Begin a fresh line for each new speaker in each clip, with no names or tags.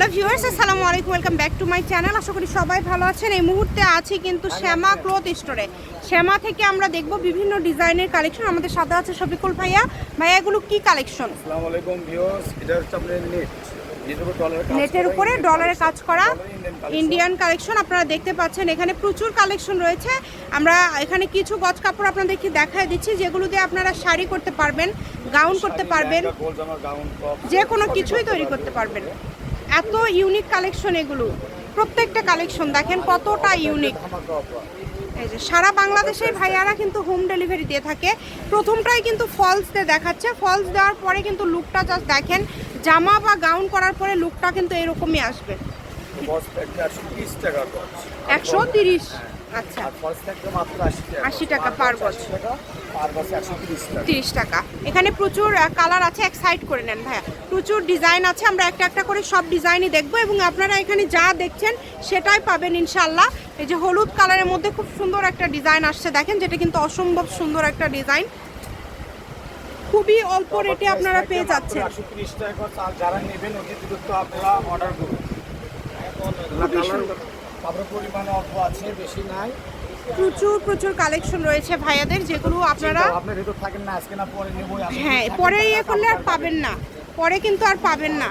Hello viewers আসসালামু আলাইকুম welcome back to my channel. আশা করি সবাই ভালো আছেন। এই মুহূর্তে আছি কিন্তু শ্যামা ক্লথ স্টোরে। শ্যামা থেকে আমরা দেখব বিভিন্ন ডিজাইনের কালেকশন। আমাদের সাথে আছে শফিকুল ভাইয়া। ভাইয়া এগুলো কি কালেকশন?
আসসালামু আলাইকুম ভিউয়ার্স এটা হচ্ছে আপনাদের নেট নেটের উপর
ডলারে কাজ করা ইন্ডিয়ান কালেকশন আপনারা দেখতে পাচ্ছেন এখানে প্রচুর কালেকশন রয়েছে। আমরা এখানে কিছু গজ কাপড় আপনাদেরকে দেখায় দিচ্ছি যেগুলো দিয়ে আপনারা শাড়ি করতে পারবেন গাউন করতে পারবেন। যে কোনো কিছুই তৈরি করতে পারবেন। এত ইউনিক কালেকশন এগুলো। প্রত্যেকটা কালেকশন দেখেন কতটা ইউনিক এই যে সারা বাংলাদেশে ভাইয়ারা কিন্তু হোম ডেলিভারি দিয়ে থাকে। প্রথমটাই কিন্তু ফলস দিয়ে দেখাচ্ছে। ফলস দেওয়ার পরে কিন্তু লুকটা জাস্ট দেখেন জামা বা গাউন করার পরে লুকটা কিন্তু এরকমই আসবে।
গজ থাকবে 130 টাকা গজ।
একশো তিরিশ। আচ্ছা।
আর ফলস থাকবে মাত্র 80 টাকা।
80 টাকা।
80 টাকা, per গজ 130 টাকা।
তিরিশ টাকা। এখানে প্রচুর কালার আছে এক সাইড করে নেন ভাইয়া। প্রচুর ডিজাইন আছে আমরা একটা একটা করে সব ডিজাইনই দেখব এবং আপনারা এখানে যা দেখছেন সেটাই পাবেন ইনশাল্লাহ এই যে হলুদ কালারের মধ্যে খুব সুন্দর একটা ডিজাইন আসছে দেখেন যেটা কিন্তু অসম্ভব সুন্দর একটা ডিজাইন খুবই অল্প রেটে আপনারা পেয়ে যাচ্ছেন।
130 টাকা। যারা নেবেন অতি দ্রুত আপনারা অর্ডার করুন। পরিমাণ অল্প আছে বেশি নাই।
প্রচুর প্রচুর কালেকশন রয়েছে ভাইয়াদের যেগুলো আপনারা
আপনার ভিতর থাকেন না আজকে না পরে নেব
হ্যাঁ পরে ইয়ে করলে আর পাবেন না। পরে কিন্তু আর পাবেন না।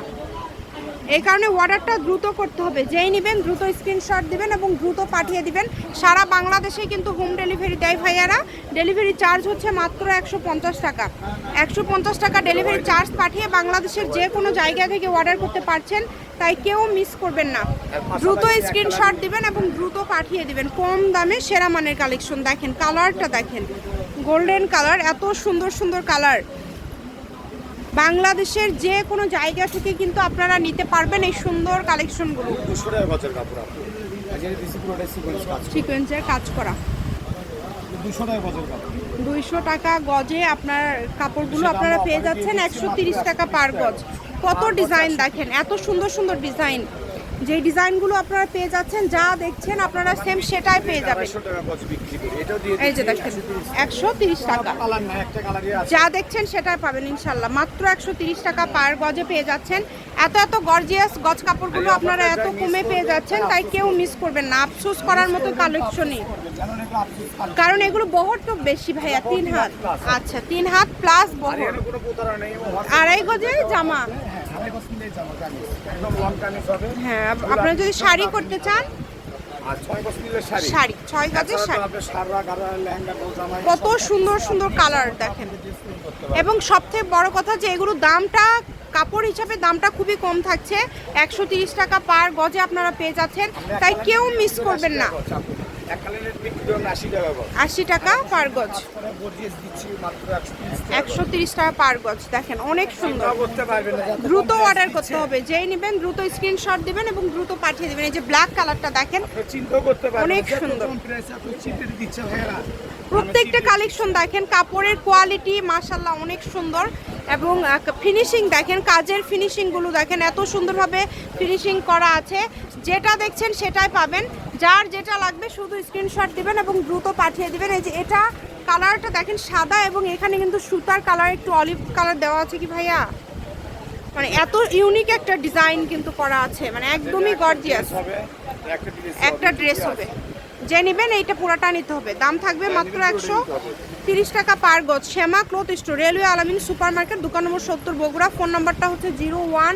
এই কারণে অর্ডারটা দ্রুত করতে হবে। যেই নেবেন দ্রুত স্ক্রিনশট দিবেন এবং দ্রুত পাঠিয়ে দিবেন। সারা বাংলাদেশে কিন্তু হোম ডেলিভারি দেয় ভাইয়ারা। ডেলিভারি চার্জ হচ্ছে মাত্র একশো পঞ্চাশ টাকা। একশো পঞ্চাশ টাকা ডেলিভারি চার্জ পাঠিয়ে বাংলাদেশের যে কোনো জায়গা থেকে অর্ডার করতে পারছেন, তাই কেউ মিস করবেন না। দ্রুত স্ক্রিনশট দিবেন এবং দ্রুত পাঠিয়ে দিবেন। কম দামে সেরা মানের কালেকশন দেখেন কালারটা দেখেন। গোল্ডেন কালার এত সুন্দর সুন্দর কালার বাংলাদেশের যে কোনো জায়গা থেকে কিন্তু আপনারা নিতে পারবেন এই সুন্দর কালেকশনগুলো।
কাজ
সিকোয়েন্সের কাজ করা। দুইশো টাকা গজে আপনার কাপড়গুলো আপনারা পেয়ে যাচ্ছেন একশো তিরিশ টাকা পার গজ। কত ডিজাইন দেখেন এত সুন্দর সুন্দর ডিজাইন। যে ডিজাইনগুলো আপনারা পেয়ে যাচ্ছেন যা দেখছেন আপনারা সেম সেটাই পেয়ে যাবেন। এই যে দেখেন একশো তিরিশ টাকা। যা দেখছেন সেটাই পাবেন ইনশাল্লাহ মাত্র একশো তিরিশ টাকা পার গজে পেয়ে যাচ্ছেন। এত এত গর্জিয়াস গজ কাপড়গুলো আপনারা এত কমে পেয়ে যাচ্ছেন তাই কেউ মিস করবেন। না। আফসোস করার মতো কালেকশনই কারণ এগুলো বহর তো বেশি ভাইয়া তিন হাত। আচ্ছা তিন হাত প্লাস বহর। আড়াই গজে জামা।
হ্যাঁ,
আপনারা যদি শাড়ি করতে চান?
শাড়ি।
ছয় গজের শাড়ি। কত সুন্দর সুন্দর কালার দেখেন। এবং সবথেকে বড় কথা যে এগুলো দামটা কাপড় হিসাবে দামটা খুবই কম থাকছে। একশো তিরিশ টাকা পার গজে আপনারা পেয়ে যাচ্ছেন। তাই কেউ মিস করবেন না।
আশি টাকা
পার গজ।
একশো তিরিশ টাকা
পার গজ দেখেন অনেক সুন্দর। দ্রুত অর্ডার করতে হবে যেই নেবেন দ্রুত স্ক্রিনশট দিবেন এবং দ্রুত পাঠিয়ে দিবেন। এই যে ব্ল্যাক কালারটা দেখেন
করতে
অনেক সুন্দর। প্রত্যেকটা কালেকশন দেখেন কাপড়ের কোয়ালিটি মাশাল্লাহ অনেক সুন্দর। এবং ফিনিশিং দেখেন কাজের ফিনিশিংগুলো দেখেন এত সুন্দরভাবে ফিনিশিং করা আছে। যেটা দেখছেন সেটাই পাবেন। যার যেটা লাগবে শুধু স্ক্রিনশট দিবেন এবং দ্রুত পাঠিয়ে দিবেন। এই যে এটা কালারটা দেখেন সাদা এবং এখানে কিন্তু সুতার কালার একটু অলিভ কালার দেওয়া আছে কি ভাইয়া? মানে এত ইউনিক একটা ডিজাইন কিন্তু করা আছে। মানে একদমই গর্জিয়াস
হবে একটা
ড্রেস হবে। যে নেবেন এইটা পুরাটা নিতে হবে। দাম থাকবে মাত্র একশো তিরিশ টাকা পার গজ। Shyama cloth store railway Alamin super market দোকান নম্বর সত্তর বগুড়া। ফোন নাম্বারটা হচ্ছে zero one